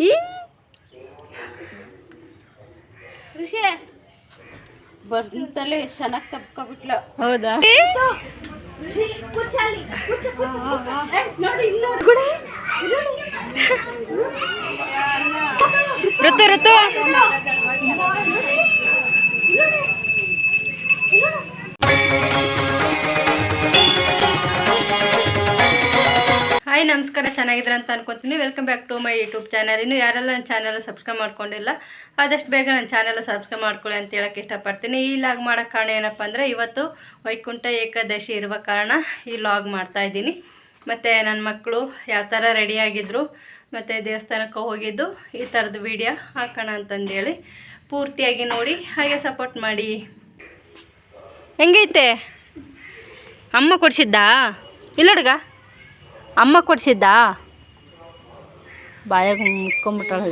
ಈ ಋಷಿ ಬಂತಲೇ ಚೆನ್ನಾಗಿ ತಪ್ಕೊಬಿಟ್ಲ. ಹೌದಾ? ಋತು ಋತು. ನಮಸ್ಕಾರ ಚೆನ್ನಾಗಿದ್ರೆ ಅಂತ ಅನ್ಕೊತೀನಿ. Welcome back to my YouTube channel ಇನ್ನು ಯಾರೆಲ್ಲ ನನ್ನ ಚಾನಲ್ ಸಬ್ಸ್ಕ್ರೈಬ್ ಮಾಡ್ಕೊಂಡಿಲ್ಲ, ಆದಷ್ಟು ಬೇಗ ನನ್ನ ಚಾನಲ್ ಸಬ್ಸ್ಕ್ರೈಬ್ ಮಾಡ್ಕೊಳ್ಳಿ ಅಂತ ಹೇಳಕ್ಕೆ ಇಷ್ಟಪಡ್ತೀನಿ. ಈ ಲಾಗ್ ಮಾಡೋಕ್ಕೆ ಕಾರಣ ಏನಪ್ಪ ಅಂದರೆ, ಇವತ್ತು ವೈಕುಂಠ ಏಕಾದಶಿ ಇರುವ ಕಾರಣ ಈ ಲಾಗ್ ಮಾಡ್ತಾ ಇದ್ದೀನಿ. ಮತ್ತು ನನ್ನ ಮಕ್ಕಳು ಯಾವ ಥರ ರೆಡಿಯಾಗಿದ್ದರು ಮತ್ತು ದೇವಸ್ಥಾನಕ್ಕೆ ಹೋಗಿದ್ದು, ಈ ಥರದ್ದು ವೀಡಿಯೋ ಹಾಕೋಣ ಅಂತಂದೇಳಿ ಪೂರ್ತಿಯಾಗಿ ನೋಡಿ, ಹಾಗೆ ಸಪೋರ್ಟ್ ಮಾಡಿ. ಹೆಂಗೈತೆ? ಅಮ್ಮ ಕೊಡಿಸಿದ್ದಾ? ಇಲ್ಲ ಹುಡುಗ? ಅಮ್ಮ ಕೊಡಿಸಿದ್ದಾ? ಬಾಯಾಗ ಮುಕ್ಕೊಂಬಿಟ್ಟಾಳ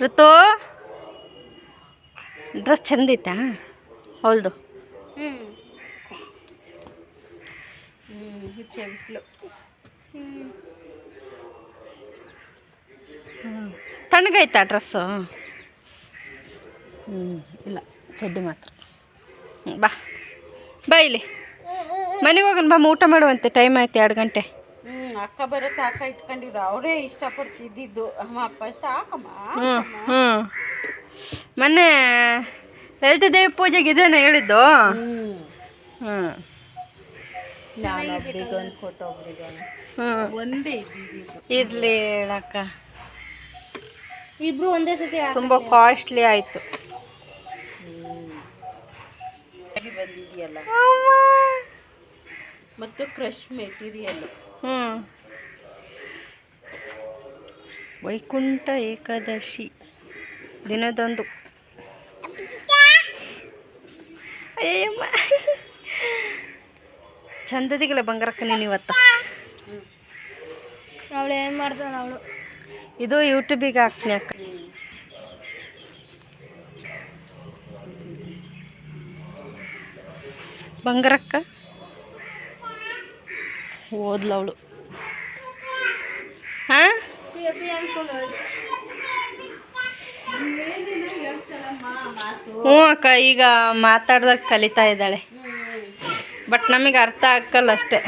ಋತು, ಡ್ರೆಸ್ ಚಂದ ಹೌದು ಹ್ಮ್ ತಣ್ಣಗೈತಾ ಡ್ರೆಸ್ಸು? ಹ್ಞೂ ಇಲ್ಲ, ಚಡ್ಡಿ ಮಾತ್ರ. ಬಾ. ಬಾ ಇಲ್ಲಿ. ಮನೆಗೆ ಹೋಗೋಣ ಬಾ ಊಟ ಮಾಡುವಂತೆ. ಟೈಮ್ ಆಯ್ತು ಎರಡು ಗಂಟೆ. ಹ್ಮ್ ಅಕ್ಕ ಬರುತ್ತೆ ಅಕ್ಕ ಇಟ್ಕೊಂಡಿದ್ರು ಅವರೇ ಇಷ್ಟಪಡ್ತಿದ್ದು ಅಮ್ಮ ಫಸ್ಟ್ ಹಾಕಮ್ಮ ಹ್ಞೂ ಹ್ಞೂ ಮೊನ್ನೆ ಲಲಿತ ದೇವಿ ಪೂಜೆಗೆ ಇದೇನೆ ಹೇಳಿದ್ದು? ಹ್ಮ್. ಹ್ಞೂ ಒಂದು ಹ್ಞೂ ಇರಲಿ ಹೇಳಕ್ಕ. ಇಬ್ರು ಒಂದೇ ಸತಿ ತುಂಬಾ ತುಂಬ ಕಾಸ್ಟ್ಲಿ ಆಯಿತು. ಬಂದಿದೆಯಲ್ಲ. ಮತ್ತು ಕ್ರಶ್ ಮೆಟೀರಿಯಲ್. ಹ್ಞೂ ವೈಕುಂಠ ಏಕಾದಶಿ ದಿನದಂದು. ಅಯ್ಯಮ್ಮ ಚಂದದಿಗಲ್ಲ ಬಂಗಾರಕ್ಕ ನೀನು ಇವತ್ತು ಅವಳು ಏನು ಮಾಡ್ತಾಳ ಅವಳು? ಇದು ಯೂಟ್ಯೂಬಿಗೆ ಹಾಕ್ತೀನಿ ಅಕ್ಕ. ಬಂಗಾರಕ್ಕ. ಓದ್ಲ ಅವಳು ಹಾಂ? ಹ್ಞೂ ಅಕ್ಕ, ಈಗ ಮಾತಾಡ್ದಾಗ ಕಲಿತಾ ಇದ್ದಾಳೆ. ಬಟ್ ನಮಗೆ ಅರ್ಥ ಆಗಲ್ಲ ಅಷ್ಟೇ.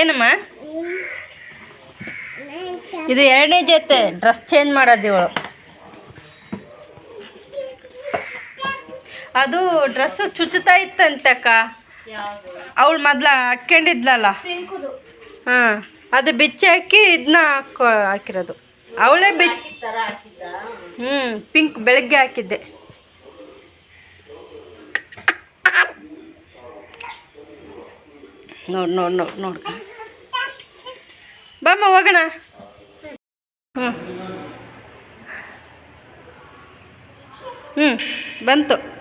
ಏನಮ್ಮ? ಇದು ಎರಡನೇ ಜೊತೆ ಡ್ರೆಸ್ ಚೇಂಜ್ ಮಾಡೋದು ಇವಳು. ಅದು ಡ್ರೆಸ್ಸು ಚುಚ್ಚುತ್ತಾ ಇತ್ತಂತಕ್ಕ. ಅವಳು ಮೊದ್ಲ ಹಾಕ್ಕೊಂಡಿದ್ಲಲ್ಲ. ಹಾಂ, ಅದು ಬಿಚ್ಚಿ ಹಾಕಿ ಇದನ್ನ ಹಾಕೋ ಹಾಕಿರೋದು. ಅವಳೇ ಬಿಚ್ಚಿ ಹ್ಞೂ ಪಿಂಕ್ ಬೆಳಗ್ಗೆ ಹಾಕಿದ್ದೆ. ನೋಡಿ ನೋಡಿ ನೋಡಿ ನೋಡ್ಕ ಬಾಮ್ಮ, ಹೋಗೋಣ. ಹ್ಞೂ ಹ್ಞೂ ಬಂತು.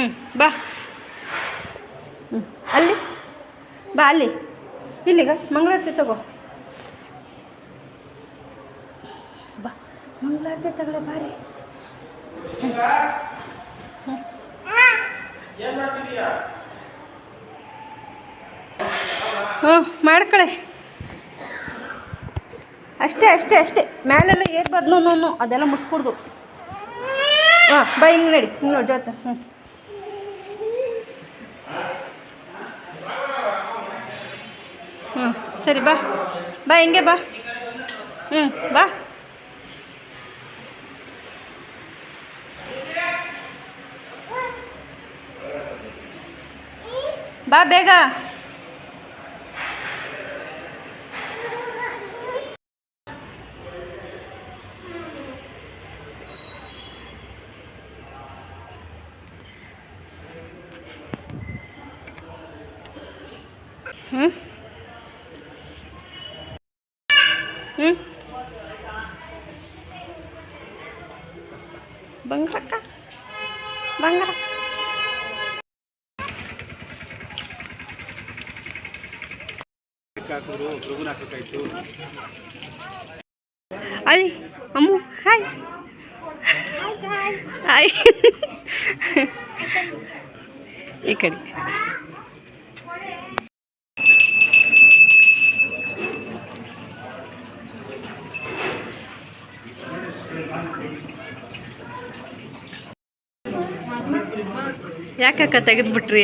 ಹ್ಞೂ ಬಾ. ಹ್ಞೂ ಅಲ್ಲಿ. ಬಾ, ಅಲ್ಲಿ. ಇಲ್ಲಿಗ, ಮಂಗಳಾರತಿ ತಗೋ. ಬಾ, ಮಂಗಳಾರತಿ ತಗೊಳ್ಳೆ ಬಾರಿ. ಹ್ಞೂ ಮಾಡ್ಕಳೆ. ಅಷ್ಟೇ ಅಷ್ಟೇ ಅಷ್ಟೇ. ಮೇಲೆಲ್ಲ ಏರ್ಬಾರ್ದು ನೋನು ಅದೆಲ್ಲ ಮುಟ್ಕೊಡ್ದು. ಹಾಂ, ಬಾ, ಹಿಂಗೆ ನಡಿ. ಹಿಂಗೆ ನೋಡಿ, ಜೊತೆ. ಹ್ಞೂ ಹ್ಞೂ ಸರಿ ಬಾ ಬಾ ಹಿಂಗೆ ಬಾ ಹ್ಞೂ ಬಾ ಬಾ ಬೇಗ ಬಂಗಾರಕ್ಕ ಬಂಗಾರ ಅಲ್ಲಿ ಅಮ್ಮು ಹಾಯ್ ಹಾಯ್ ಈ ಕಡೆ ಯಾಕಕ್ಕ ತೆಗೆದ್ಬಿಟ್ರಿ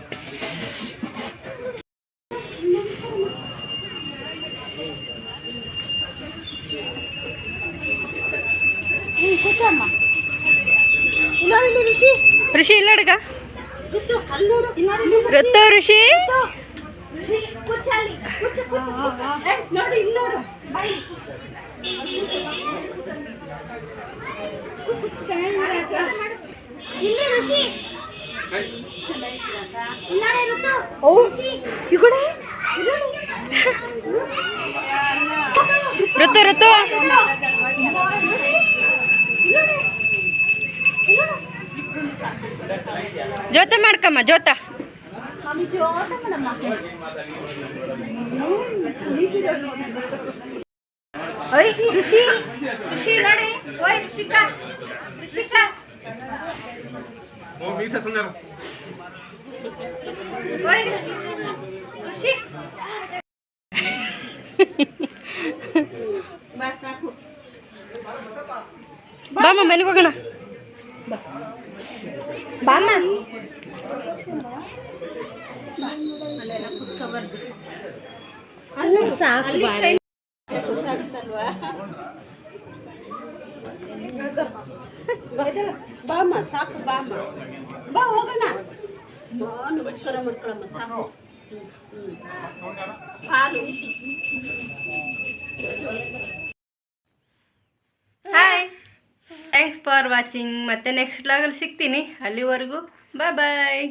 ಋಷಿ ಇಲ್ಲ ಹುಡುಗ. ಋತು ಋಷಿ? ಋತು ಋತು ಜೋತ ಮಾಡ್ಕಮ್ಮ ಜೋತ. ಅಲ್ಲಿ ಜೋತ ಮೇಡಮ್ಮ. ಓಯ್ ಋಷಿ ಋಷಿ ನೋಡಿ. ಓಯ್ ಋಷಿಕಾ ಋಷಿಕಾ. ಓಯ್ ಋಷಿ ಬಾ ಬಾಮ್ಮ ಮನೆಗೆ ಹೋಗೋಣ. ಬಾಮ್ಮ ಸಾಕು ಬಾಮ್ಮ ಸಾಕು ಬಾಮ್ಮ ಬಾ ಹೋಗೋಣ. ನಾನು ಮಾಡ್ಕೊಳಮ್ಮ ಸಾಕು. ಹಾಲು ಫಾರ್ ವಾಚಿಂಗ್ ಮತ್ತೆ ನೆಕ್ಸ್ಟ್ ಲಾಗಲ್ಲಿ ಸಿಗ್ತೀನಿ. ಅಲ್ಲಿವರೆಗೂ ಬಾಯ್ ಬಾಯ್